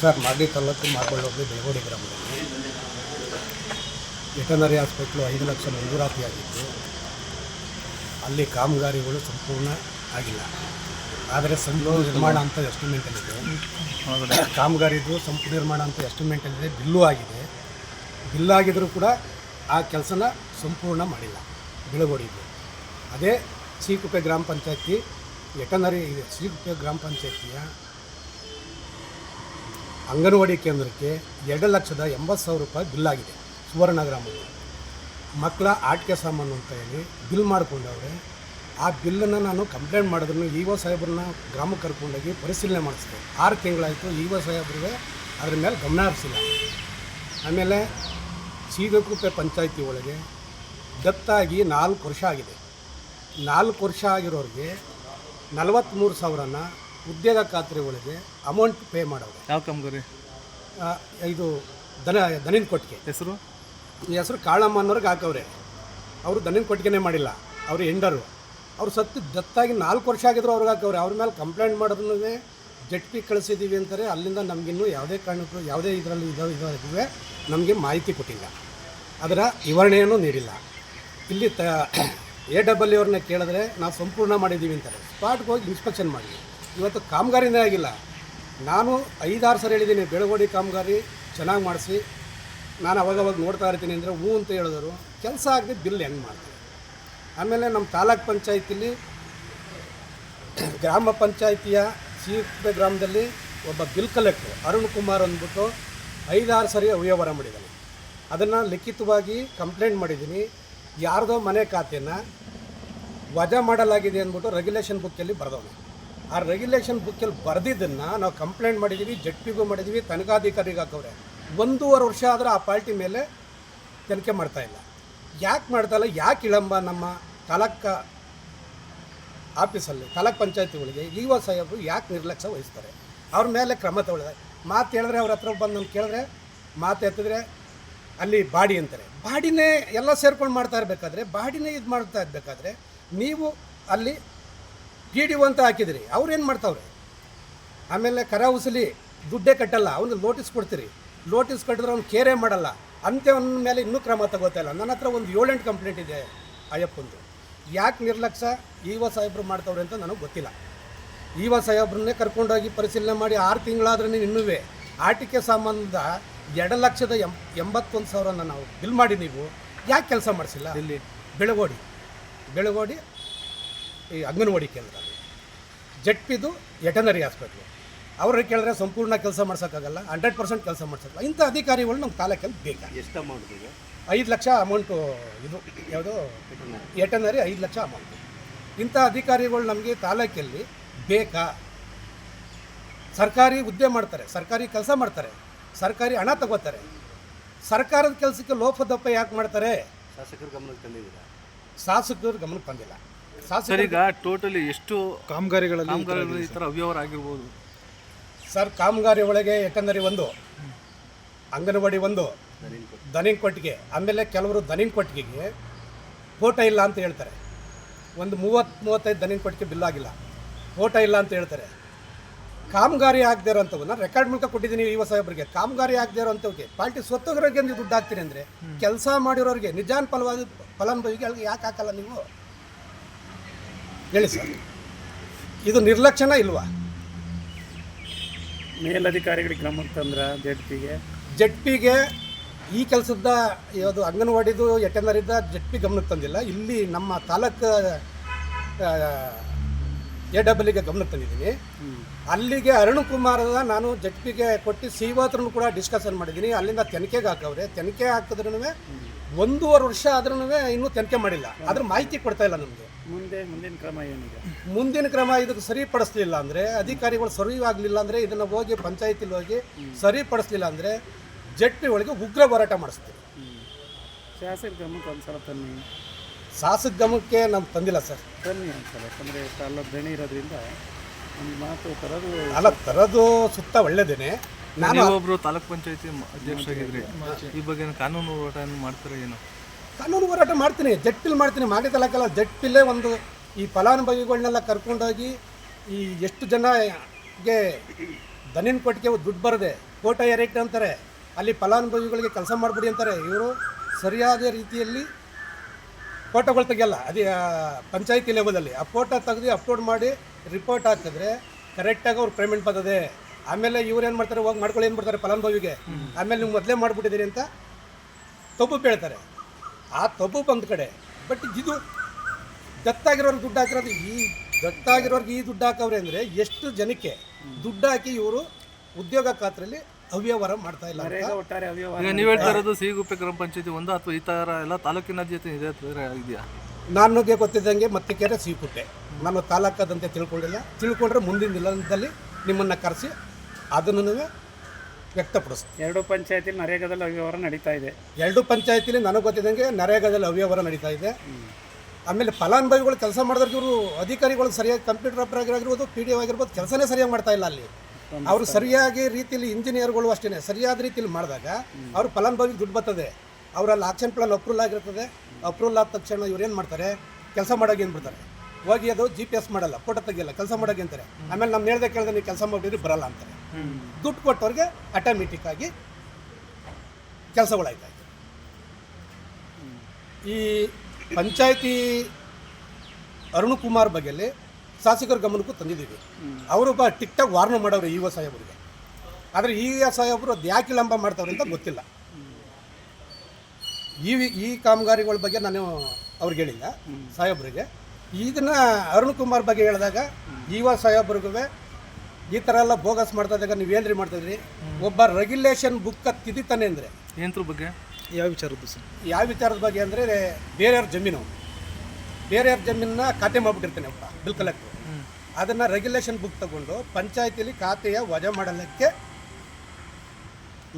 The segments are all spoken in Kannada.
ಸರ್ ಮಾಗಡಿ ತಾಲೂಕು ಮಾರ್ಗೋಳ್ ಹೋಗಿ ಬೆಳಗೋಡಿ ಗ್ರಾಮದಲ್ಲಿ. ವೆಟನರಿ ಹಾಸ್ಪಿಟ್ಲು ಐದು ಲಕ್ಷ ಮಂಜೂರಾತಿಯಾಗಿದ್ದು ಅಲ್ಲಿ ಕಾಮಗಾರಿಗಳು ಸಂಪೂರ್ಣ ಆಗಿಲ್ಲ. ಆದರೆ ಸಂಪೂರ್ಣ ನಿರ್ಮಾಣ ಅಂತ ಎಸ್ಟಿಮೇಟಲ್ಲಿದೆ ಕಾಮಗಾರಿದು ಸಂಪೂರ್ಣ ನಿರ್ಮಾಣ ಅಂತ ಎಸ್ಟಿಮೇಟಲ್ಲಿದೆ ಬಿಲ್ಲು ಆಗಿದೆ. ಬಿಲ್ಲಾಗಿದ್ದರೂ ಕೂಡ ಆ ಕೆಲಸನ ಸಂಪೂರ್ಣ ಮಾಡಿಲ್ಲ. ಬೆಳಗೋಡಿದ್ದು ಅದೇ ಸೀಕುಪ್ಪೆ ಗ್ರಾಮ ಪಂಚಾಯತಿ, ವೆಟನರಿ ಸೀಕುಪ್ಪೆ ಗ್ರಾಮ ಪಂಚಾಯತಿಯ ಅಂಗನವಾಡಿ ಕೇಂದ್ರಕ್ಕೆ ಎರಡು ಲಕ್ಷದ ಎಂಬತ್ತು ಸಾವಿರ ರೂಪಾಯಿ ಬಿಲ್ ಆಗಿದೆ. ಸುವರ್ಣ ಗ್ರಾಮದಲ್ಲಿ ಮಕ್ಕಳ ಆಟಿಕೆ ಸಾಮಾನು ಅಂತ ಹೇಳಿ ಬಿಲ್ ಮಾಡಿಕೊಂಡವ್ರೆ. ಆ ಬಿಲ್ಲನ್ನು ನಾನು ಕಂಪ್ಲೇಂಟ್ ಮಾಡಿದ್ರು ಇ ಒ ಸಾಹೇಬ್ರನ್ನ ಗ್ರಾಮಕ್ಕೆ ಕರ್ಕೊಂಡೋಗಿ ಪರಿಶೀಲನೆ ಮಾಡಿಸಿದೆ. ಆರು ತಿಂಗಳಾಯಿತು ಇ ಒ ಸಾಹೇಬ್ರಿಗೆ ಅದ್ರ ಮೇಲೆ ಗಮನ ಹರಿಸಿಲ್ಲ. ಆಮೇಲೆ ಸೀಗಕುಪ್ಪೆ ಪಂಚಾಯತಿ ಒಳಗೆ ದತ್ತಾಗಿ ನಾಲ್ಕು ವರ್ಷ ಆಗಿದೆ. ನಾಲ್ಕು ವರ್ಷ ಆಗಿರೋರಿಗೆ ನಲವತ್ತ್ಮೂರು ಸಾವಿರನ ಉದ್ಯೋಗ ಖಾತ್ರಿ ಒಳಗೆ ಅಮೌಂಟ್ ಪೇ ಮಾಡೋದು ಯಾವ ಕಾಮಗಾರಿ ಇದು ದನ ದನಿನ ಕೊಟ್ಟಿಗೆ. ಹೆಸರು? ಈ ಹೆಸರು ಕಾಳಮ್ಮ ಅನ್ನೋರಿಗೆ ಹಾಕವ್ರೆ. ಅವರು ದನಿನ ಕೊಟ್ಟಿಗೆನೇ ಮಾಡಿಲ್ಲ. ಅವರು ಎಂಡರು ಅವ್ರು ಸತ್ತು ದತ್ತಾಗಿ ನಾಲ್ಕು ವರ್ಷ ಆಗಿದ್ರು ಅವ್ರಿಗೆ ಹಾಕವ್ರೆ. ಅವ್ರ ಮೇಲೆ ಕಂಪ್ಲೇಂಟ್ ಮಾಡಿದ್ರು ಜಟ್ ಪಿ ಕಳಿಸಿದ್ದೀವಿ ಅಂತಾರೆ. ಅಲ್ಲಿಂದ ನಮಗಿನ್ನೂ ಯಾವುದೇ ಕಾರಣಕ್ಕೂ ಯಾವುದೇ ಇದರಲ್ಲಿ ಇದು ಇದಾಗಿವೆ ನಮಗೆ ಮಾಹಿತಿ ಕೊಟ್ಟಿಲ್ಲ. ಅದರ ವಿವರಣೆಯನ್ನು ನೀಡಿಲ್ಲ. ಇಲ್ಲಿ ತ ಎ ಡಬಲ್ ಅವ್ರನ್ನ ಕೇಳಿದ್ರೆ ನಾವು ಸಂಪೂರ್ಣ ಮಾಡಿದ್ದೀವಿ ಅಂತಾರೆ. ಸ್ಪಾಟ್ಗೆ ಹೋಗಿ ಇನ್ಸ್ಪೆಕ್ಷನ್ ಮಾಡಿ ಇವತ್ತು ಕಾಮಗಾರಿನೇ ಆಗಿಲ್ಲ. ನಾನು ಐದಾರು ಸರಿ ಹೇಳಿದ್ದೀನಿ, ಬೆಳಗೋಡಿ ಕಾಮಗಾರಿ ಚೆನ್ನಾಗಿ ಮಾಡಿಸಿ. ನಾನು ಅವಾಗವಾಗ ನೋಡ್ತಾ ಇರ್ತೀನಿ ಅಂದರೆ ಹೂ ಅಂತ ಹೇಳಿದ್ರು. ಕೆಲಸ ಆಗದೆ ಬಿಲ್ ಹೆಂಗೆ ಮಾಡ್ತಾರೆ ಆಮೇಲೆ ನಮ್ಮ ತಾಲೂಕ್ ಪಂಚಾಯತಿಲಿ ಗ್ರಾಮ ಪಂಚಾಯಿತಿಯ ಸೀಪೆ ಗ್ರಾಮದಲ್ಲಿ ಒಬ್ಬ ಬಿಲ್ ಕಲೆಕ್ಟರ್ ಅರುಣ್ ಕುಮಾರ್ ಅಂದ್ಬಿಟ್ಟು ಐದಾರು ಸರಿ ಅವ್ಯವಹಾರ ಮಾಡಿದ್ದಾನೆ. ಅದನ್ನು ಲಿಖಿತವಾಗಿ ಕಂಪ್ಲೇಂಟ್ ಮಾಡಿದ್ದೀನಿ. ಯಾರ್ದೋ ಮನೆ ಖಾತೆಯನ್ನು ವಜಾ ಮಾಡಲಾಗಿದೆ ಅಂದ್ಬಿಟ್ಟು ರೆಗ್ಯುಲೇಷನ್ ಬುಕ್ಕಲ್ಲಿ ಬರೆದವನು. ಆ ರೆಗ್ಯುಲೇಷನ್ ಬುಕ್ಕಲ್ಲಿ ಬರೆದಿದ್ದನ್ನು ನಾವು ಕಂಪ್ಲೇಂಟ್ ಮಾಡಿದ್ದೀವಿ ಜಡ್ ಪಿಗೂ ಮಾಡಿದ್ದೀವಿ ತನಿಖಾಧಿಕಾರಿಗೆ ಹಾಕವ್ರೆ. ಒಂದೂವರೆ ವರ್ಷ ಆದರೆ ಆ ಪಾರ್ಟಿ ಮೇಲೆ ತನಿಖೆ ಮಾಡ್ತಾ ಇಲ್ಲ. ಯಾಕೆ ಮಾಡ್ತಾ ಇಲ್ಲ? ಯಾಕೆ ಇಳಂಬ ನಮ್ಮ ತಾಲೂಕ ಆಫೀಸಲ್ಲಿ, ತಾಲೂಕ್ ಪಂಚಾಯತಿಗಳಿಗೆ ಒ ಸಾಹೇಬರು ಯಾಕೆ ನಿರ್ಲಕ್ಷ್ಯ ವಹಿಸ್ತಾರೆ? ಅವ್ರ ಮೇಲೆ ಕ್ರಮ ತಗೊಳ್ಳಿದೆ ಮಾತು ಹೇಳಿದ್ರೆ ಅವ್ರ ಹತ್ರ ಬಂದು ನಾನು ಕೇಳಿದ್ರೆ, ಮಾತು ಎತ್ತಿದ್ರೆ ಅಲ್ಲಿ ಬಾಡಿ ಅಂತಾರೆ. ಬಾಡಿನೇ ಎಲ್ಲ ಸೇರ್ಕೊಂಡು ಮಾಡ್ತಾ ಇರಬೇಕಾದ್ರೆ, ಬಾಡಿನೇ ಇದು ಮಾಡ್ತಾ ಇರಬೇಕಾದ್ರೆ, ನೀವು ಅಲ್ಲಿ ಡಿ ಒ ಅಂತ ಹಾಕಿದಿರಿ ಏನು ಮಾಡ್ತಾವ್ರೆ? ಆಮೇಲೆ ಕರ ಉಸಲಿ ದುಡ್ಡೇ ಕಟ್ಟಲ್ಲ. ಅವ್ನಿಗೆ ನೋಟಿಸ್ ಕೊಡ್ತೀರಿ. ನೋಟಿಸ್ ಕಟ್ಟಿದ್ರೆ ಅವ್ನು ಕೇರೇ ಮಾಡಲ್ಲ. ಅಂತ್ಯವನ್ನ ಮೇಲೆ ಇನ್ನೂ ಕ್ರಮ ತಗೋತಾಯಿಲ್ಲ ಇಲ್ಲ. ನನ್ನ ಹತ್ರ ಒಂದು ಏಳೆಂಟು ಕಂಪ್ಲೇಂಟ್ ಇದೆ ಅಯ್ಯಪ್ಪಂದು. ಯಾಕೆ ನಿರ್ಲಕ್ಷ್ಯ ಇ ಒ ಸಾಹೇಬ್ರು ಮಾಡ್ತಾವ್ರೆ ಅಂತ ನನಗೆ ಗೊತ್ತಿಲ್ಲ. ಇ ಒ ಸಾಹೇಬ್ರನ್ನೇ ಕರ್ಕೊಂಡೋಗಿ ಪರಿಶೀಲನೆ ಮಾಡಿ ಆರು ತಿಂಗಳಾದ್ರೂ ಇನ್ನೂ ಆಟಿಕೆ ಸಂಬಂಧ ಎರಡು ಲಕ್ಷದ ಎಂ ಎಂಬತ್ತೊಂದು ಸಾವಿರನ ನಾವು ಬಿಲ್ ಮಾಡಿ ನೀವು. ಯಾಕೆ ಕೆಲಸ ಮಾಡಿಸಿಲ್ಲ? ಇಲ್ಲಿ ಬೆಳಗೋಡಿ. ಬೆಳಗೋಡಿ ಈ ಅಂಗನವಾಡಿ ಕೇಂದ್ರ. ಜೆಡ್ ಪಿದು ವೆಟನರಿ ಹಾಸ್ಪಿಟ್ಲು. ಅವ್ರಿಗೆ ಕೇಳಿದ್ರೆ ಸಂಪೂರ್ಣ ಕೆಲಸ ಮಾಡ್ಸೋಕ್ಕಾಗಲ್ಲ ಹಂಡ್ರೆಡ್ ಪರ್ಸೆಂಟ್ ಕೆಲಸ ಮಾಡ್ಸೋಕ್ಕಲ್ಲ ಇಂಥ ಅಧಿಕಾರಿಗಳು ನಮ್ಮ ತಾಲೂಕಲ್ಲಿ ಬೇಕಾ? ಎಷ್ಟು ಅಮೌಂಟ್ ಇದೆ? ಐದು ಲಕ್ಷ ಅಮೌಂಟು ಇದು ಯಾವುದು? ವೆಟನರಿ. ಐದು ಲಕ್ಷ ಅಮೌಂಟ್ ಇಂಥ ಅಧಿಕಾರಿಗಳು ನಮಗೆ ತಾಲೂಕಲ್ಲಿ ಬೇಕಾ? ಸರ್ಕಾರಿ ಹುದ್ದೆ ಮಾಡ್ತಾರೆ ಸರ್ಕಾರಿ ಕೆಲಸ ಮಾಡ್ತಾರೆ ಸರ್ಕಾರಿ ಹಣ ತಗೋತಾರೆ. ಸರ್ಕಾರದ ಕೆಲಸಕ್ಕೆ ಲೋಪದಪ್ಪ ಯಾಕೆ ಮಾಡ್ತಾರೆ? ಶಾಸಕರು ಗಮನಕ್ಕೆ ತಂದಿದ್ದೀರಾ? ಶಾಸಕರು ಗಮನಕ್ಕೆ ಬಂದಿಲ್ಲ ಸರ್ ಈಗ ಟೋಟಲಿ ಎಷ್ಟು ಕಾಮಗಾರಿಗಳಲ್ಲಿ ಕಾಮಗಾರಿಗಳು ಈ ಥರ ಅವ್ಯವಹಾರ ಆಗಿರ್ಬೋದು? ಸರ್ ಕಾಮಗಾರಿ ಒಳಗೆ ಯಾಕಂದರೆ ಒಂದು ಅಂಗನವಾಡಿ ಒಂದು ದನಿನ್ ಕೊಟ್ಟಿಗೆ ಆಮೇಲೆ ಕೆಲವರು ದನಿನ್ ಕೊಟ್ಟಿಗೆಗೆ ಫೋಟ ಇಲ್ಲ ಅಂತ ಹೇಳ್ತಾರೆ. ಒಂದು ಮೂವತ್ತು ಮೂವತ್ತೈದು ದನಿನ್ ಕೊಟ್ಟಿಗೆ ಬಿಲ್ ಆಗಿಲ್ಲ. ಫೋಟ ಇಲ್ಲ ಅಂತ ಹೇಳ್ತಾರೆ. ಕಾಮಗಾರಿ ಆಗದೆ ಇರೋಂಥವನ್ನ ರೆಕಾರ್ಡ್ ಮೂಲಕ ಕೊಟ್ಟಿದ್ದೀನಿ ಯುವ ಸಾಹೇಬರಿಗೆ ಕಾಮಗಾರಿ ಆಗದೆ ಇರೋಂಥವ್ರಿಗೆ ಪಾರ್ಟಿ ಸ್ವತ್ತೋಗ್ರಿಗೆ ನೀವು ದುಡ್ಡು ಹಾಕ್ತೀರಿ ಅಂದರೆ ಕೆಲಸ ಮಾಡಿರೋರಿಗೆ ನಿಜಾನ್ ಫಲವಾದ ಫಲಾನುಭವಿಗೆ ಯಾಕೆ ಹಾಕಲ್ಲ ನೀವು? ಹೇಳಿ ಸರ್. ಇದು ನಿರ್ಲಕ್ಷಣ ಇಲ್ವಾ? ಮೇಲಧಿಕಾರಿಗಳಿಗೆ ಕ್ರಮ ತಂದ್ರ ಜೆಡ್ ಪಿಗೆ ಜೆಡ್ ಪಿಗೆ ಈ ಕೆಲಸದ ಯಾವುದು ಅಂಗನವಾಡಿದು ಎಟೆಂದರಿದ್ದ ಜೆಡ್ ಪಿ ಗಮನಕ್ಕೆ ತಂದಿಲ್ಲ. ಇಲ್ಲಿ ನಮ್ಮ ತಾಲೂಕು ಎ ಡಬ್ಲಿಗೆ ಗಮನಕ್ಕೆ ತಂದಿದ್ದೀನಿ. ಅಲ್ಲಿಗೆ ಅರುಣ್ ಕುಮಾರದ ನಾನು ಜೆಡ್ ಪಿಗೆ ಕೊಟ್ಟು ಸಿವಾತ್ರನು ಕೂಡ ಡಿಸ್ಕಷನ್ ಮಾಡಿದ್ದೀನಿ. ಅಲ್ಲಿಂದ ತನಿಖೆಗೆ ಹಾಕವ್ರೆ. ತನಿಖೆ ಹಾಕಿದ್ರೂ ಒಂದೂವರೆ ವರ್ಷ ಆದ್ರೂ ಇನ್ನೂ ತನಿಖೆ ಮಾಡಿಲ್ಲ. ಅದ್ರ ಮಾಹಿತಿ ಕೊಡ್ತಾ ಇಲ್ಲ ನಮಗೆ. ಮುಂದೆ ಮುಂದಿನ ಕ್ರಮ ಏನಿದೆ? ಮುಂದಿನ ಕ್ರಮ ಇದಕ್ಕೆ ಸರಿಪಡಿಸ್ಲಿಲ್ಲ ಅಂದರೆ ಅಧಿಕಾರಿಗಳು ಸರಿ ಆಗಲಿಲ್ಲ ಅಂದರೆ ಇದನ್ನು ಹೋಗಿ ಪಂಚಾಯತಿಲಿ ಹೋಗಿ ಸರಿಪಡಿಸ್ಲಿಲ್ಲ ಅಂದರೆ ಜಟ್ಟಿ ಪಿ ಒಳಗೆ ಉಗ್ರ ಹೋರಾಟ ಮಾಡಿಸ್ತೀವಿ. ಶಾಸಕ ಗಮನಕ್ಕೆ ಒಂದ್ಸಲ ತನ್ನಿ ಶಾಸಕ ಗಮನಕ್ಕೆ ನಾವು ತಂದಿಲ್ಲ ಸರ್. ತನ್ನಿ ಒಂದ್ಸಲ ಯಾಕಂದರೆ ಅಲ್ಲ ದಣಿ ಇರೋದ್ರಿಂದ ಒಂದು ಮಾತು ತರೋದು ಅಲ್ಲ ತರೋದು ಸುತ್ತ ಒಳ್ಳೇದೇನೆ. ನಾನು ಒಬ್ಬರು ತಾಲೂಕ್ ಪಂಚಾಯತಿ ಅಧ್ಯಕ್ಷರಾಗಿದ್ರಿ. ಈ ಬಗ್ಗೆ ಕಾನೂನು ಹೋರಾಟ ಮಾಡ್ತಾರೆ ಏನು? ಕಾನೂನು ಹೋರಾಟ ಮಾಡ್ತೀನಿ, ಜಟ್ಟಿಲ್ ಮಾಡ್ತೀನಿ. ಮಾಗಡಿ ತಲಕಲ್ಲ, ಜಟ್ಟಿಲ್ಲೇ ಒಂದು ಈ ಫಲಾನುಭವಿಗಳನ್ನೆಲ್ಲ ಕರ್ಕೊಂಡೋಗಿ ಈ ಎಷ್ಟು ಜನಗೆ ದನಿನ ಕೊಟ್ಟಿಗೆ ದುಡ್ಡು ಬರದೆ ಕೋಟ ಎರೆಕ್ಟ್ ಅಂತಾರೆ, ಅಲ್ಲಿ ಫಲಾನುಭವಿಗಳಿಗೆ ಕೆಲಸ ಮಾಡಿಬಿಡಿ ಅಂತಾರೆ. ಇವರು ಸರಿಯಾದ ರೀತಿಯಲ್ಲಿ ಫೋಟೋಗಳು ತೆಗೆಯಲ್ಲ, ಅದೇ ಪಂಚಾಯತಿ ಲೆವೆಲಲ್ಲಿ. ಆ ಫೋಟೋ ತೆಗೆದು ಅಪ್ಲೋಡ್ ಮಾಡಿ ರಿಪೋರ್ಟ್ ಹಾಕಿದ್ರೆ ಕರೆಕ್ಟಾಗಿ ಅವ್ರು ಪೇಮೆಂಟ್ ಬರ್ತದೆ. ಆಮೇಲೆ ಇವ್ರು ಏನು ಮಾಡ್ತಾರೆ, ಹೋಗಿ ಮಾಡ್ಕೊಳ್ಳಿ ಏನು ಮಾಡ್ತಾರೆ ಫಲಾನುಭವಿಗೆ. ಆಮೇಲೆ ನೀವು ಮೊದಲೇ ಮಾಡಿಬಿಟ್ಟಿದ್ದೀರಿ ಅಂತ ತಪ್ಪು ಹೇಳ್ತಾರೆ ಆ ತಪ್ಪು ಬಂದ ಕಡೆ. ಬಟ್ ಇದು ದತ್ತಾಗಿರೋರ್ಗೆ ದುಡ್ಡು ಹಾಕಿರೋದು ಈ ದತ್ತಾಗಿರೋರ್ಗೆ ಈ ದುಡ್ಡು ಹಾಕವ್ರೆ ಅಂದರೆ ಎಷ್ಟು ಜನಕ್ಕೆ ದುಡ್ಡು ಹಾಕಿ ಇವರು ಉದ್ಯೋಗ ಖಾತ್ರಲ್ಲಿ ಅವ್ಯವಹಾರ ಮಾಡ್ತಾ ಇಲ್ಲ ಈಗ ನೀವು ಹೇಳ್ತಾ ಇರೋದು ಸಿಗುಪ್ಪೆ ಗ್ರಾಮ ಪಂಚಾಯತಿ ಒಂದು ಅಥವಾ ಈ ಥರ ಎಲ್ಲ ತಾಲೂಕಿನ ಜೊತೆ ಇದೆ ಇದೆಯಾ? ನನಗೆ ಗೊತ್ತಿದ್ದಂಗೆ ಮತ್ತೆ ಕೆರೆ ಸಿಗುಪ್ಪೆ ನಾನು ತಾಲೂಕದಂತೆ ತಿಳ್ಕೊಂಡಿಲ್ಲ. ತಿಳ್ಕೊಂಡ್ರೆ ಮುಂದಿನ ದಿನದಲ್ಲಿ ನಿಮ್ಮನ್ನು ಕರೆಸಿ ಅದನ್ನು ವ್ಯಕ್ತಪಡಿಸ್ತೀನಿ ಎರಡು ಪಂಚಾಯತಿಲಿ ನರೇಗಾದಲ್ಲಿ ಅವ್ಯವಹಾರ ನಡೀತಾ ಇದೆ. ಎರಡು ಪಂಚಾಯತಿಲಿ ನನಗೆ ಗೊತ್ತಿದ್ದಂಗೆ ನರೇಗಾದಲ್ಲಿ ಅವ್ಯವಹಾರ ನಡೀತಾ ಇದೆ. ಆಮೇಲೆ ಫಲಾನುಭವಿಗಳು ಕೆಲಸ ಮಾಡಿದ್ರೆ ಇವರು ಅಧಿಕಾರಿಗಳು ಸರಿಯಾಗಿ ಕಂಪ್ಯೂಟರ್ ಆಪರೇಟರ್ ಆಗಿರ್ಬೋದು ಪಿ ಡಿ ಒ ಆಗಿರ್ಬೋದು ಕೆಲಸನೇ ಸರಿಯಾಗಿ ಮಾಡ್ತಾ ಇಲ್ಲ ಅಲ್ಲಿ. ಅವರು ಸರಿಯಾಗಿ ರೀತಿಯಲ್ಲಿ ಇಂಜಿನಿಯರ್ಗಳು ಅಷ್ಟೇ ಸರಿಯಾದ ರೀತಿಯಲ್ಲಿ ಮಾಡಿದಾಗ ಅವರು ಫಲಾನುಭವಿಗೆ ದುಡ್ಡು ಬರ್ತದೆ. ಅವರಲ್ಲಿ ಆಕ್ಷನ್ ಪ್ಲಾನ್ ಅಪ್ರೂವಲ್ ಆಗಿರ್ತದೆ. ಅಪ್ರೂವಲ್ ಆದ ತಕ್ಷಣ ಇವ್ರು ಏನು ಮಾಡ್ತಾರೆ? ಕೆಲಸ ಮಾಡೋಕೆ ಏನು ಬಿಡ್ತಾರೆ? ಹೋಗಿ ಅದು ಜಿ ಪಿ ಎಸ್ ಮಾಡಲ್ಲ ಫೋಟೋ ತೆಗಿಯಲ್ಲ, ಕೆಲಸ ಮಾಡೋಕೆ ಅಂತಾರೆ. ಆಮೇಲೆ ನಮ್ಮ ಹೇಳ್ದೆ ಕೇಳಿದ್ರೆ ನೀವು ಕೆಲಸ ಮಾಡಿದ್ರೆ ಬರಲ್ಲ ಅಂತಾರೆ. ದುಡ್ಡು ಕೊಟ್ಟವ್ರಿಗೆ ಆಟೋಮೆಟಿಕ್ ಆಗಿ ಕೆಲಸಗಳಾಯ್ತಾಯ್ತು ಈ ಪಂಚಾಯತಿ ಅರುಣ್ ಕುಮಾರ್ ಬಗ್ಗೆಯಲ್ಲಿ ಶಾಸಕರ ಗಮನಕ್ಕೂ ತಂದಿದ್ದೀವಿ. ಅವರು ಟಿಕ್ ಟಾಕ್ ವಾರ್ನ ಮಾಡೋರು ಇ ಒ ಸಾಹೇಬರಿಗೆ. ಆದರೆ ಈ ಒ ಸಾಹೇಬರು ಅದು ಯಾಕೆ ವಿಳಂಬ ಮಾಡ್ತಾವ್ರೆ ಅಂತ ಗೊತ್ತಿಲ್ಲ. ಈ ಈ ಕಾಮಗಾರಿಗಳ ಬಗ್ಗೆ ನಾನು ಅವ್ರಿಗೆ ಹೇಳಿಲ್ಲ, ಸಾಹೇಬ್ರಿಗೆ. ಇದನ್ನ ಅರುಣ್ ಕುಮಾರ್ ಬಗ್ಗೆ ಹೇಳಿದಾಗ ಜೀವ ಒ ಸಾಹೇಬ್ರಿಗೂ ಈ ಥರ ಎಲ್ಲ ಬೋಗಸ್ ಮಾಡ್ತಾ ಇದ್ದಾಗ ಏನ್ರಿ ಮಾಡ್ತಿದ್ರಿ ಒಬ್ಬ ರೆಗ್ಯುಲೇಷನ್ ಬುಕ್ ತಿದ್ದಿತಾನೆ ಅಂದರೆ. ಏನತ್ರ ಬಗ್ಗೆ? ಯಾವ ವಿಚಾರದ್ದು ಸರ್? ಯಾವ ವಿಚಾರದ ಬಗ್ಗೆ ಅಂದರೆ ಬೇರೆಯವ್ರ ಜಮೀನು. ಬೇರೆಯವ್ರ ಜಮೀನನ್ನ ಖಾತೆ ಮಾಡಿಬಿಟ್ಟಿರ್ತಾನೆ ಒಬ್ಬ ಬಿಲ್ ಕಲೆಕ್ಟ್ರು ಅದನ್ನು ರೆಗ್ಯುಲೇಷನ್ ಬುಕ್ ತಗೊಂಡು ಪಂಚಾಯತಿಲಿ ಖಾತೆಯ ವಜಾ ಮಾಡಲಿಕ್ಕೆ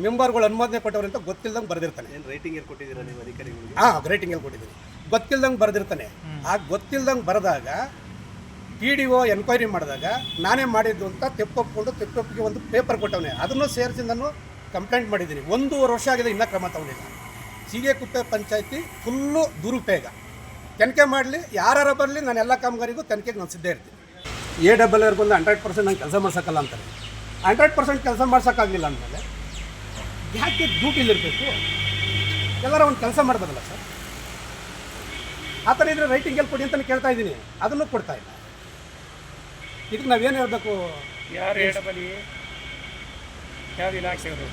ಮೆಂಬರ್ಗಳು ಅನುಮೋದನೆ ಕೊಟ್ಟವ್ರು ಅಂತ ಗೊತ್ತಿಲ್ದಂಗೆ ಬರೆದಿರ್ತಾನೆ. ಏನು ರೇಟಿಂಗ್ ಏನು ಕೊಟ್ಟಿದ್ದೀರಾ ನೀವು ಅಧಿಕಾರಿಗಳಿಗೆ? ಹಾಂ ರೇಟಿಂಗಲ್ಲಿ ಕೊಟ್ಟಿದ್ದೀನಿ ಗೊತ್ತಿಲ್ದಂಗೆ ಬರೆದಿರ್ತಾನೆ. ಆ ಗೊತ್ತಿಲ್ದಂಗೆ ಬರೆದಾಗ ಪಿ ಡಿ ಒ ಎನ್ಕ್ವೈರಿ ಮಾಡಿದಾಗ ನಾನೇ ಮಾಡಿದ್ದು ಅಂತ ತೆಪ್ಪೊಪ್ಕೊಂಡು ತೆಪ್ಪೊಪ್ಪಿಗೆ ಒಂದು ಪೇಪರ್ ಕೊಟ್ಟವನೆ. ಅದನ್ನು ಸೇರಿಸಿ ನಾನು ಕಂಪ್ಲೇಂಟ್ ಮಾಡಿದ್ದೀನಿ. ಒಂದೂವರೆ ವರ್ಷ ಆಗಿದೆ ಇನ್ನೂ ಕ್ರಮ ತಗೊಂಡಿಲ್ಲ. ಸೀಗೆಕುಪ್ಪೆ ಪಂಚಾಯತಿ ಫುಲ್ಲು ದುರುಪಯೋಗ. ತನಿಖೆ ಮಾಡಲಿ ಯಾರು ಬರಲಿ ನಾನು ಎಲ್ಲ ಕಾಮಗಾರಿಗೂ ತನಿಖೆಗೆ ನಾನು ಸಿದ್ಧ ಇರ್ತೀನಿ. ಎ ಡಬಲ್ ಆರ್ ಬಂದು ಹಂಡ್ರೆಡ್ ಪರ್ಸೆಂಟ್ ನಂಗೆ ಕೆಲಸ ಮಾಡ್ಸೋಕ್ಕಲ್ಲ ಅಂತಾರೆ. ಹಂಡ್ರೆಡ್ ಪರ್ಸೆಂಟ್ ಕೆಲಸ ಮಾಡ್ಸೋಕ್ಕಾಗಲಿಲ್ಲ ಅಂದಮೇಲೆ ಯಾಕೆ ಡ್ಯೂಟಿಲಿರಬೇಕು? ಎಲ್ಲರ ಒಂದು ಕೆಲಸ ಮಾಡ್ಬೋದಲ್ಲ ಸರ್? ಆ ಥರ ಇದ್ರೆ ರೈಟಿಂಗಲ್ಲಿ ಕೊಡಿ ಅಂತ ಕೇಳ್ತಾ ಇದ್ದೀನಿ. ಅದನ್ನು ಕೊಡ್ತಾ ಇಲ್ಲ. ಇದಕ್ಕೆ ನಾವೇನು ಹೇಳಬೇಕು? ಯಾರು ಯಾವ ಇಲಾಖೆಯವರು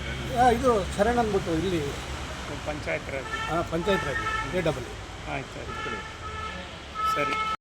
ಇದು ಶರಣ್ ಅಂದ್ಬಿಟ್ಟು ಇಲ್ಲಿ ಪಂಚಾಯತ್ ರಾಜ್ ಪಂಚಾಯತ್ ರಾಜ್ ಎ ಡಬಲ್ ಆಯ್ತು ಸರಿ ಸರಿ.